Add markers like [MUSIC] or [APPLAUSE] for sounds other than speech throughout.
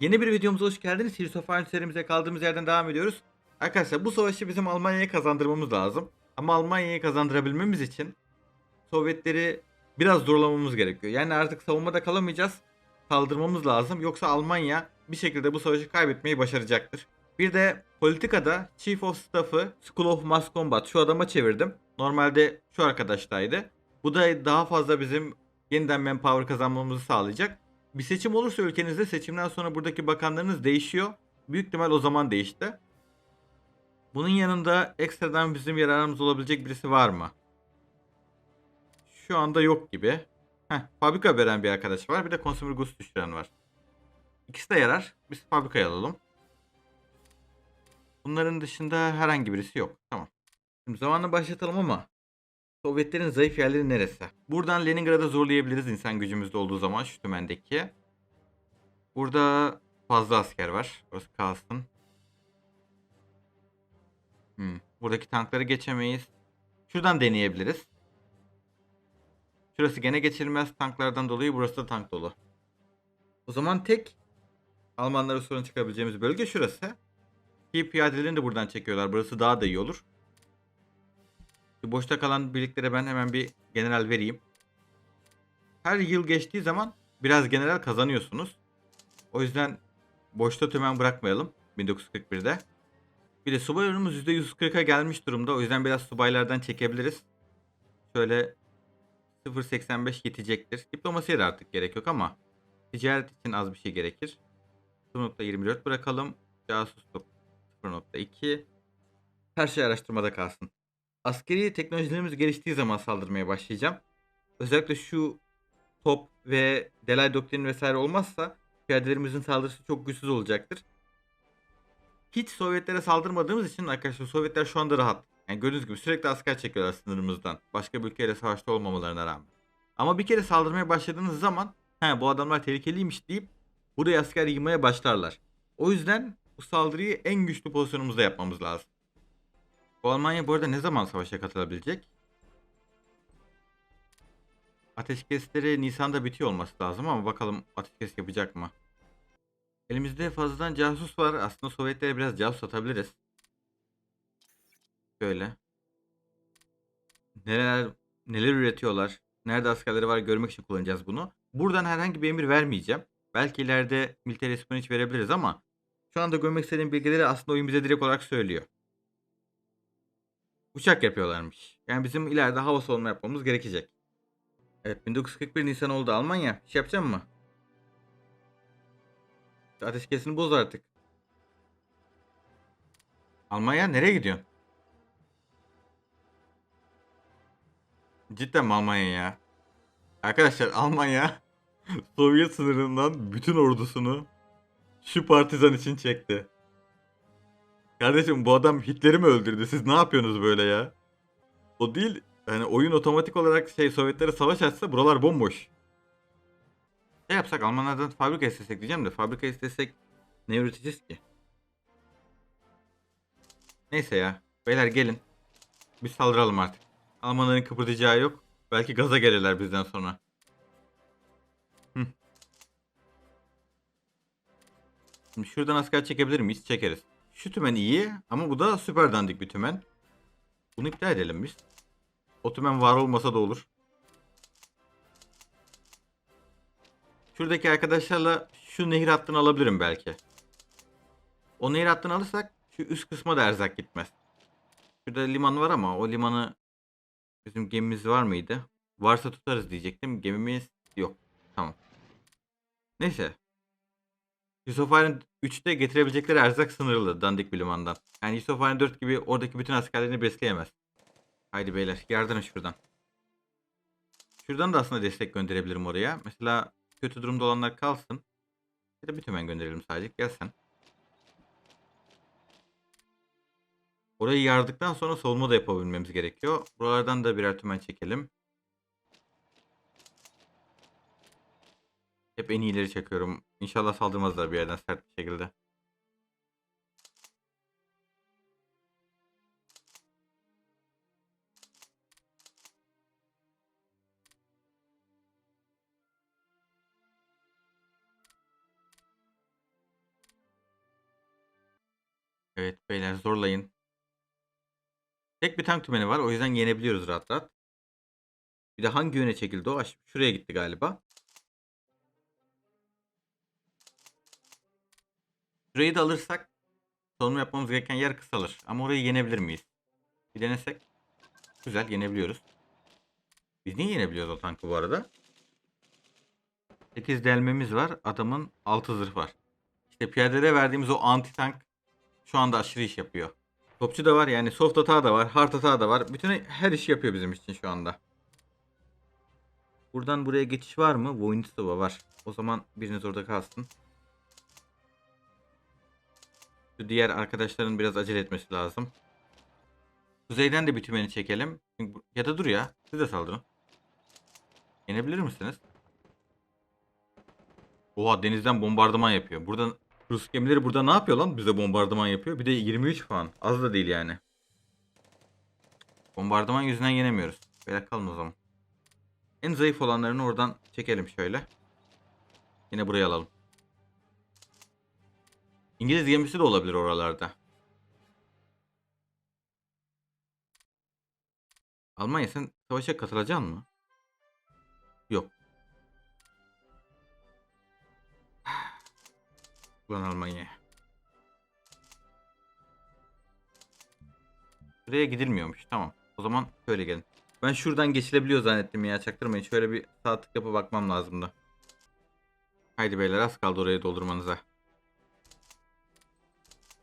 Yeni bir videomuza hoş geldiniz. Heroes serimize kaldığımız yerden devam ediyoruz. Arkadaşlar bu savaşı bizim Almanya'ya kazandırmamız lazım. Ama Almanya'ya kazandırabilmemiz için Sovyetleri biraz zorlamamız gerekiyor. Yani artık savunmada kalamayacağız. Kaldırmamız lazım. Yoksa Almanya bir şekilde bu savaşı kaybetmeyi başaracaktır. Bir de politikada Chief of Staff'ı School of Mass Combat şu adama çevirdim. Normalde şu arkadaştaydı. Bu da daha fazla bizim yeniden manpower kazanmamızı sağlayacak. Bir seçim olursa ülkenizde seçimden sonra buradaki bakanlarınız değişiyor. Büyük ihtimal o zaman değişti. Bunun yanında ekstradan bizim yararımız olabilecek birisi var mı? Şu anda yok gibi. Heh, fabrika veren bir arkadaş var. Bir de consumer goods düşüren var. İkisi de yarar. Biz fabrikayı alalım. Bunların dışında herhangi birisi yok. Tamam. Şimdi zamanla başlatalım ama Sovyetlerin zayıf yerleri neresi? Buradan Leningrad'a zorlayabiliriz insan gücümüzde olduğu zaman şu tümendeki. Burada fazla asker var. Burası kalsın. Hmm. Buradaki tankları geçemeyiz. Şuradan deneyebiliriz. Şurası gene geçilmez tanklardan dolayı burası da tank dolu. O zaman tek Almanlara sorun çıkabileceğimiz bölge şurası. Ki piyadelerini de buradan çekiyorlar. Burası daha da iyi olur. Şu boşta kalan birliklere ben hemen bir general vereyim. Her yıl geçtiği zaman biraz general kazanıyorsunuz. O yüzden boşta tümen bırakmayalım 1941'de. Bir de subay oranımız %140'a gelmiş durumda. O yüzden biraz subaylardan çekebiliriz. Şöyle 0.85 yetecektir. Diplomasiye de artık gerek yok ama ticaret için az bir şey gerekir. 0.24 bırakalım. Casusluk 0.2. Her şey araştırmada kalsın. Askeri teknolojilerimiz geliştiği zaman saldırmaya başlayacağım. Özellikle şu top ve delay doktrini vesaire olmazsa piyadelerimizin saldırısı çok güçsüz olacaktır. Hiç Sovyetlere saldırmadığımız için arkadaşlar Sovyetler şu anda rahat. Yani gördüğünüz gibi sürekli asker çekiyorlar sınırımızdan. Başka bir ülkeyle savaşta olmamalarına rağmen. Ama bir kere saldırmaya başladığınız zaman he bu adamlar tehlikeliymiş deyip buraya asker yığmaya başlarlar. O yüzden bu saldırıyı en güçlü pozisyonumuzda yapmamız lazım. Bu Almanya bu arada ne zaman savaşa katılabilecek? Ateşkesleri Nisan'da bitiyor olması lazım ama bakalım ateşkes yapacak mı? Elimizde fazladan casus var. Aslında Sovyetlere biraz casus atabiliriz. Şöyle. Neler neler üretiyorlar? Nerede askerleri var görmek için kullanacağız bunu. Buradan herhangi bir emir vermeyeceğim. Belki ileride military spionage verebiliriz ama şu anda görmek istediğim bilgileri aslında oyun bize direkt olarak söylüyor. Uçak yapıyorlarmış. Yani bizim ileride hava savunma yapmamız gerekecek. Evet 1941 Nisan oldu Almanya. Bir şey yapacağım mı? Ateşkesini boz artık. Almanya nereye gidiyorsun? Cidden mi Almanya ya? Arkadaşlar Almanya [LAUGHS] Sovyet sınırından bütün ordusunu şu partizan için çekti. Kardeşim bu adam Hitler'i mi öldürdü? Siz ne yapıyorsunuz böyle ya? O değil. Yani oyun otomatik olarak şey Sovyetlere savaş açsa buralar bomboş. Ne yapsak Almanlardan fabrika istesek diyeceğim de fabrika istesek ne üreteceğiz ki? Neyse ya. Beyler gelin. Bir saldıralım artık. Almanların kıpırdayacağı yok. Belki gaza gelirler bizden sonra. Hı. Şimdi şuradan asker çekebilir miyiz? Çekeriz. Şu tümen iyi ama bu da süper dandik bir tümen. Bunu iptal edelim biz. O tümen var olmasa da olur. Şuradaki arkadaşlarla şu nehir hattını alabilirim belki. O nehir hattını alırsak şu üst kısma da erzak gitmez. Şurada liman var ama o limanı bizim gemimiz var mıydı? Varsa tutarız diyecektim. Gemimiz yok. Tamam. Neyse. Yusuf Ayrın 3'te getirebilecekleri erzak sınırlı dandik bir limandan. Yani Yusuf Ayrın 4 gibi oradaki bütün askerlerini besleyemez. Haydi beyler yardırın şuradan. Şuradan da aslında destek gönderebilirim oraya. Mesela kötü durumda olanlar kalsın. Bir de bir tümen gönderelim sadece. Gel sen. Orayı yardıktan sonra savunma da yapabilmemiz gerekiyor. Buralardan da birer tümen çekelim. Hep en iyileri çekiyorum. İnşallah saldırmazlar bir yerden sert bir şekilde. Evet beyler zorlayın. Tek bir tank tümeni var. O yüzden yenebiliyoruz rahat rahat. Bir de hangi yöne çekildi o? Şuraya gitti galiba. Şurayı da alırsak savunma yapmamız gereken yer kısalır. Ama orayı yenebilir miyiz? Bir denesek. Güzel yenebiliyoruz. Biz niye yenebiliyoruz o tankı bu arada? 8 delmemiz var. Adamın 6 zırh var. İşte piyadede verdiğimiz o anti tank şu anda aşırı iş yapıyor. Topçu da var yani soft hata da var, hard hata da var. Bütün her işi yapıyor bizim için şu anda. Buradan buraya geçiş var mı? Voinstova var. O zaman biriniz orada kalsın. Şu diğer arkadaşların biraz acele etmesi lazım. Kuzeyden de bir tümeni çekelim. Ya da dur ya. Siz de saldırın. Yenebilir misiniz? Oha denizden bombardıman yapıyor. Burada Rus gemileri burada ne yapıyor lan? Bize bombardıman yapıyor. Bir de 23 falan. Az da değil yani. Bombardıman yüzünden yenemiyoruz. Böyle kalın o zaman. En zayıf olanlarını oradan çekelim şöyle. Yine buraya alalım. İngiliz gemisi de olabilir oralarda. Almanya sen savaşa katılacaksın mı? Yok. [SIGHS] Ulan Almanya. Buraya gidilmiyormuş. Tamam. O zaman şöyle gelin. Ben şuradan geçilebiliyor zannettim ya. Çaktırmayın. Şöyle bir sağ tık yapıp bakmam lazımdı. Haydi beyler az kaldı oraya doldurmanıza.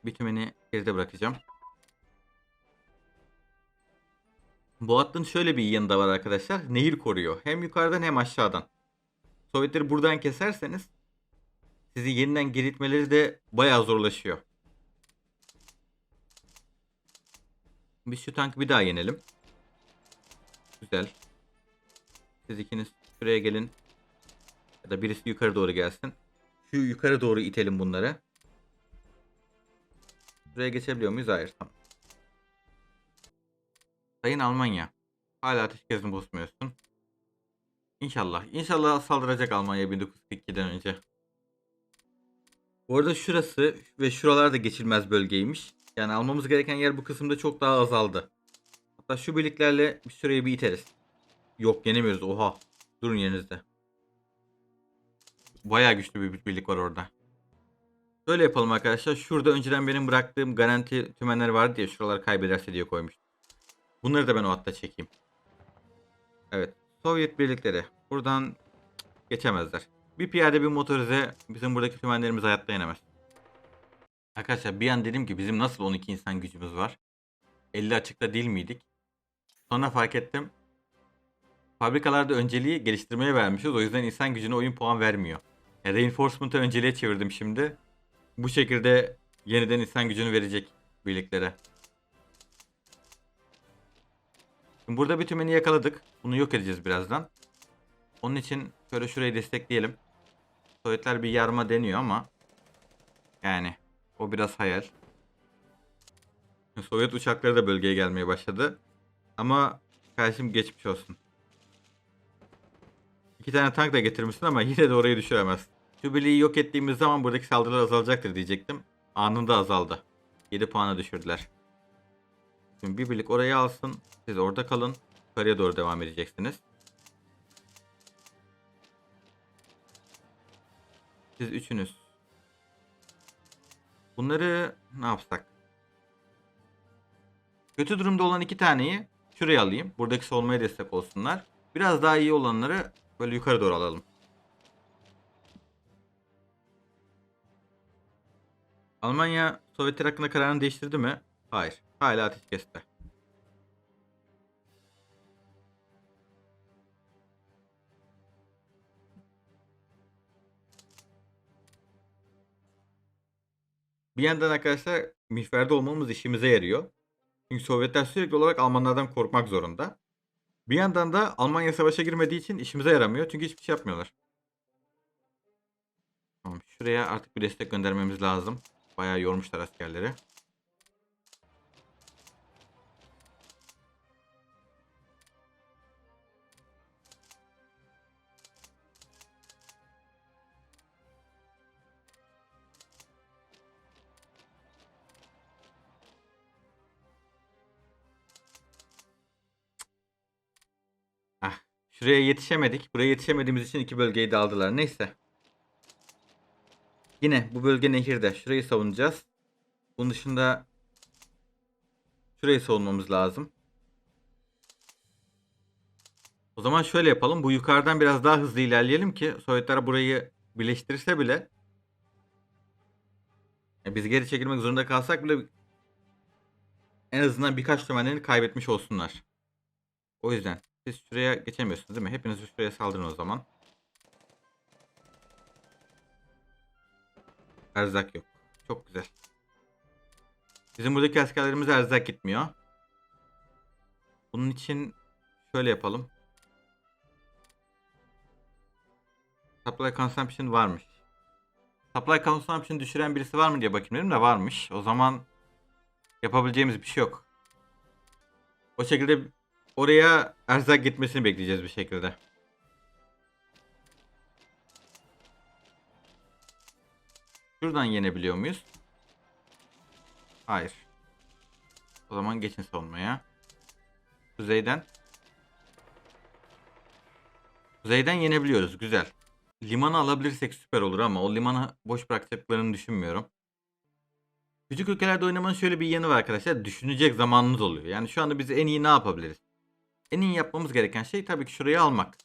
Bir tümeni geride bırakacağım. Bu hattın şöyle bir yanı da var arkadaşlar. Nehir koruyor. Hem yukarıdan hem aşağıdan. Sovyetleri buradan keserseniz sizi yeniden geritmeleri de bayağı zorlaşıyor. Biz şu tankı bir daha yenelim. Güzel. Siz ikiniz şuraya gelin. Ya da birisi yukarı doğru gelsin. Şu yukarı doğru itelim bunları. Buraya geçebiliyor muyuz? Hayır. Tamam. Sayın Almanya. Hala ateşkesini bozmuyorsun. İnşallah. İnşallah saldıracak Almanya 1942'den önce. Bu arada şurası ve şuralar da geçilmez bölgeymiş. Yani almamız gereken yer bu kısımda çok daha azaldı. Hatta şu birliklerle bir şurayı bir iteriz. Yok yenemiyoruz. Oha. Durun yerinizde. Bayağı güçlü bir birlik var orada. Şöyle yapalım arkadaşlar. Şurada önceden benim bıraktığım garanti tümenler vardı ya şuraları kaybederse diye koymuştum. Bunları da ben o hatta çekeyim. Evet. Sovyet birlikleri. Buradan geçemezler. Bir piyade bir motorize bizim buradaki tümenlerimiz hayatta yenemez. Arkadaşlar bir an dedim ki bizim nasıl 12 insan gücümüz var? 50 açıkta değil miydik? Sonra fark ettim. Fabrikalarda önceliği geliştirmeye vermişiz. O yüzden insan gücüne oyun puan vermiyor. E, reinforcement'ı önceliğe çevirdim şimdi. Bu şekilde yeniden insan gücünü verecek birliklere. Şimdi burada bir tümeni yakaladık. Bunu yok edeceğiz birazdan. Onun için şöyle şurayı destekleyelim. Sovyetler bir yarma deniyor ama yani o biraz hayal. Sovyet uçakları da bölgeye gelmeye başladı. Ama karşım geçmiş olsun. İki tane tank da getirmişsin ama [LAUGHS] yine de orayı düşüremez. Birliği yok ettiğimiz zaman buradaki saldırılar azalacaktır diyecektim. Anında azaldı. 7 puana düşürdüler. Şimdi bir birlik orayı alsın. Siz orada kalın. Yukarıya doğru devam edeceksiniz. Siz üçünüz. Bunları ne yapsak? Kötü durumda olan iki taneyi şuraya alayım. Buradaki savunmaya destek olsunlar. Biraz daha iyi olanları böyle yukarı doğru alalım. Almanya Sovyetler hakkında kararını değiştirdi mi? Hayır. Hala ateşkeste. Bir yandan arkadaşlar mihverde olmamız işimize yarıyor. Çünkü Sovyetler sürekli olarak Almanlardan korkmak zorunda. Bir yandan da Almanya savaşa girmediği için işimize yaramıyor. Çünkü hiçbir şey yapmıyorlar. Tamam, şuraya artık bir destek göndermemiz lazım. Bayağı yormuşlar askerleri. Ah, şuraya yetişemedik. Buraya yetişemediğimiz için iki bölgeyi de aldılar. Neyse. Yine bu bölge nehirde. Şurayı savunacağız. Bunun dışında şurayı savunmamız lazım. O zaman şöyle yapalım. Bu yukarıdan biraz daha hızlı ilerleyelim ki Sovyetler burayı birleştirirse bile ya biz geri çekilmek zorunda kalsak bile en azından birkaç tömenlerini kaybetmiş olsunlar. O yüzden siz şuraya geçemiyorsunuz değil mi? Hepiniz şuraya saldırın o zaman. Erzak yok. Çok güzel. Bizim buradaki askerlerimize erzak gitmiyor. Bunun için şöyle yapalım. Supply consumption varmış. Supply consumption düşüren birisi var mı diye bakayım dedim de varmış. O zaman yapabileceğimiz bir şey yok. O şekilde oraya erzak gitmesini bekleyeceğiz bir şekilde. Şuradan yenebiliyor muyuz? Hayır. O zaman geçin savunmaya. Kuzeyden. Kuzeyden yenebiliyoruz. Güzel. Limanı alabilirsek süper olur ama o limanı boş bırakacaklarını düşünmüyorum. Küçük ülkelerde oynamanın şöyle bir yanı var arkadaşlar. Düşünecek zamanınız oluyor. Yani şu anda biz en iyi ne yapabiliriz? En iyi yapmamız gereken şey tabii ki şurayı almak.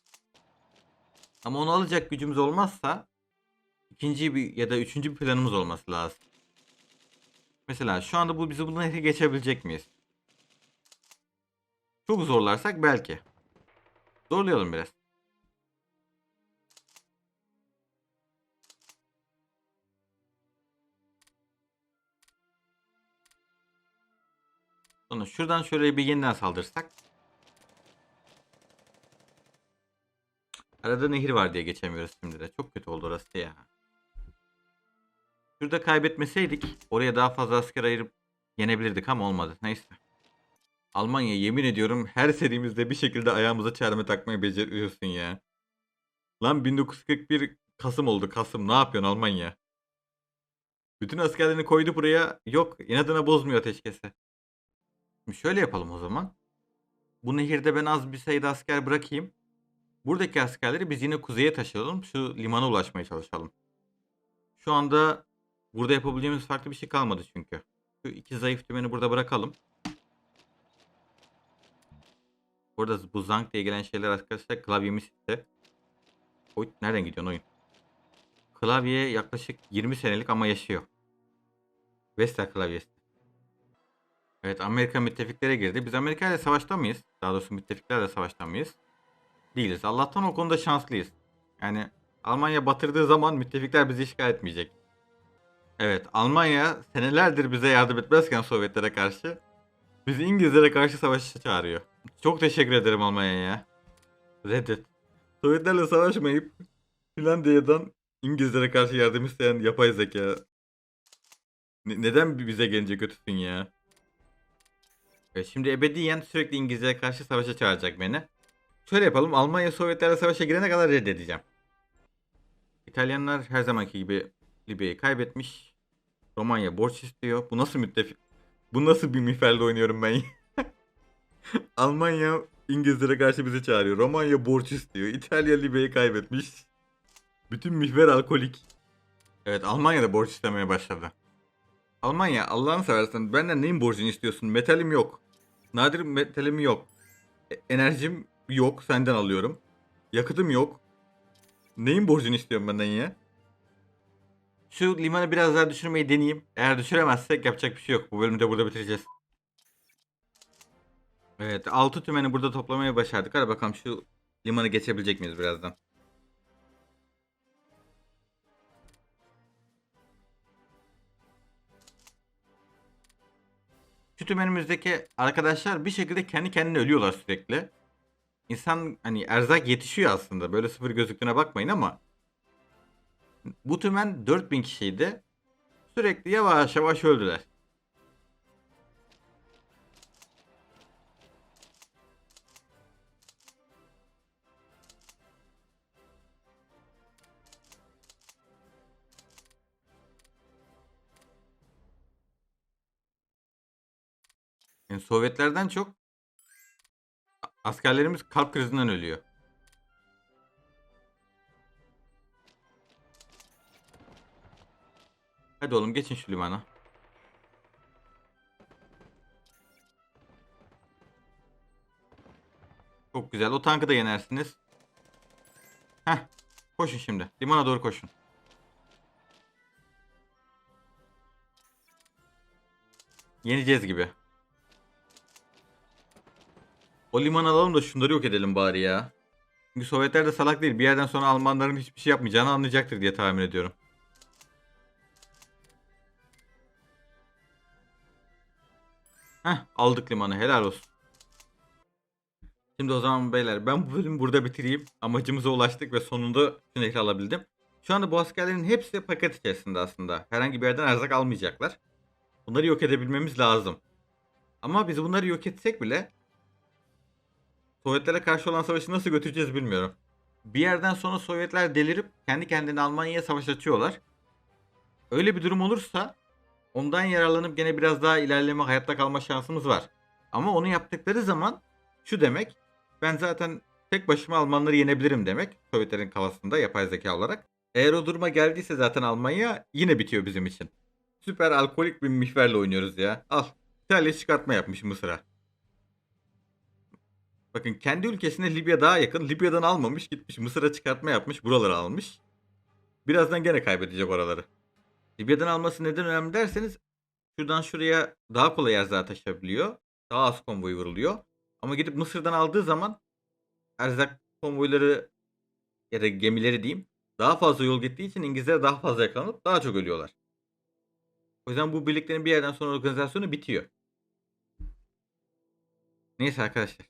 Ama onu alacak gücümüz olmazsa ikinci bir ya da üçüncü bir planımız olması lazım. Mesela şu anda bu bizi bu nehri geçebilecek miyiz? Çok zorlarsak belki. Zorlayalım biraz. Sonra şuradan şöyle bir yeniden saldırsak. Arada nehir var diye geçemiyoruz şimdi de. Çok kötü oldu orası ya. Şurada kaybetmeseydik oraya daha fazla asker ayırıp yenebilirdik ama olmadı. Neyse. Almanya yemin ediyorum her serimizde bir şekilde ayağımıza çelme takmayı beceriyorsun ya. Lan 1941 Kasım oldu Kasım. Ne yapıyorsun Almanya? Bütün askerlerini koydu buraya. Yok inadına bozmuyor ateşkesi. Şimdi şöyle yapalım o zaman. Bu nehirde ben az bir sayıda asker bırakayım. Buradaki askerleri biz yine kuzeye taşıyalım. Şu limana ulaşmaya çalışalım. Şu anda burada yapabileceğimiz farklı bir şey kalmadı çünkü. Şu iki zayıf tümeni burada bırakalım. Burada bu zank diye gelen şeyler arkadaşlar klavyemi size. Oy, nereden gidiyorsun oyun? Klavye yaklaşık 20 senelik ama yaşıyor. Vestel klavyesi. Evet Amerika müttefiklere girdi. Biz Amerika ile savaşta mıyız? Daha doğrusu müttefiklerle savaşta mıyız? Değiliz. Allah'tan o konuda şanslıyız. Yani Almanya batırdığı zaman müttefikler bizi işgal etmeyecek. Evet Almanya senelerdir bize yardım etmezken Sovyetlere karşı bizi İngilizlere karşı savaşa çağırıyor. Çok teşekkür ederim Almanya'ya. Reddet. Sovyetlerle savaşmayıp Finlandiya'dan İngilizlere karşı yardım isteyen yapay zeka. Ne- neden bize gelince kötüsün ya? Evet, şimdi ebediyen sürekli İngilizlere karşı savaşa çağıracak beni. Şöyle yapalım. Almanya Sovyetlerle savaşa girene kadar reddedeceğim. İtalyanlar her zamanki gibi Libya'yı kaybetmiş. Romanya borç istiyor. Bu nasıl müttefik? Bu nasıl bir miferle oynuyorum ben? [LAUGHS] Almanya İngilizlere karşı bizi çağırıyor. Romanya borç istiyor. İtalya Libya'yı kaybetmiş. Bütün mihver alkolik. Evet Almanya da borç istemeye başladı. Almanya Allah'ını seversen benden neyin borcunu istiyorsun? Metalim yok. Nadir metalim yok. E- enerjim yok senden alıyorum. Yakıtım yok. Neyin borcunu istiyorsun benden ya? Şu limanı biraz daha düşürmeyi deneyeyim. Eğer düşüremezsek yapacak bir şey yok. Bu bölümü de burada bitireceğiz. Evet 6 tümeni burada toplamayı başardık. Hadi bakalım şu limanı geçebilecek miyiz birazdan? Şu tümenimizdeki arkadaşlar bir şekilde kendi kendine ölüyorlar sürekli. İnsan hani erzak yetişiyor aslında. Böyle sıfır gözüktüğüne bakmayın ama bu tümen 4000 kişiydi. Sürekli yavaş yavaş öldüler. Yani Sovyetlerden çok askerlerimiz kalp krizinden ölüyor. Hadi oğlum geçin şu limana. Çok güzel. O tankı da yenersiniz. Heh. Koşun şimdi. Limana doğru koşun. Yeneceğiz gibi. O liman alalım da şunları yok edelim bari ya. Çünkü Sovyetler de salak değil. Bir yerden sonra Almanların hiçbir şey yapmayacağını anlayacaktır diye tahmin ediyorum. Heh aldık limanı helal olsun. Şimdi o zaman beyler ben bu bölümü burada bitireyim. Amacımıza ulaştık ve sonunda şu nehri alabildim. Şu anda bu askerlerin hepsi paket içerisinde aslında. Herhangi bir yerden erzak almayacaklar. Bunları yok edebilmemiz lazım. Ama biz bunları yok etsek bile Sovyetlere karşı olan savaşı nasıl götüreceğiz bilmiyorum. Bir yerden sonra Sovyetler delirip kendi kendine Almanya'ya savaş açıyorlar. Öyle bir durum olursa ondan yararlanıp gene biraz daha ilerleme, hayatta kalma şansımız var. Ama onu yaptıkları zaman şu demek, ben zaten tek başıma Almanları yenebilirim demek Sovyetlerin kafasında yapay zeka olarak. Eğer o duruma geldiyse zaten Almanya yine bitiyor bizim için. Süper alkolik bir mihverle oynuyoruz ya. Al. İtalya çıkartma yapmış Mısır'a. Bakın kendi ülkesine Libya daha yakın. Libya'dan almamış gitmiş. Mısır'a çıkartma yapmış. Buraları almış. Birazdan gene kaybedecek oraları. Libya'dan alması neden önemli derseniz şuradan şuraya daha kolay erzak taşıyabiliyor. Daha az konvoy vuruluyor. Ama gidip Mısır'dan aldığı zaman erzak konvoyları ya da gemileri diyeyim daha fazla yol gittiği için İngilizler daha fazla yakalanıp daha çok ölüyorlar. O yüzden bu birliklerin bir yerden sonra organizasyonu bitiyor. Neyse arkadaşlar.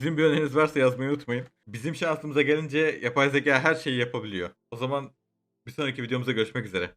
Sizin bir öneriniz varsa yazmayı unutmayın. Bizim şansımıza gelince yapay zeka her şeyi yapabiliyor. O zaman bir sonraki videomuzda görüşmek üzere.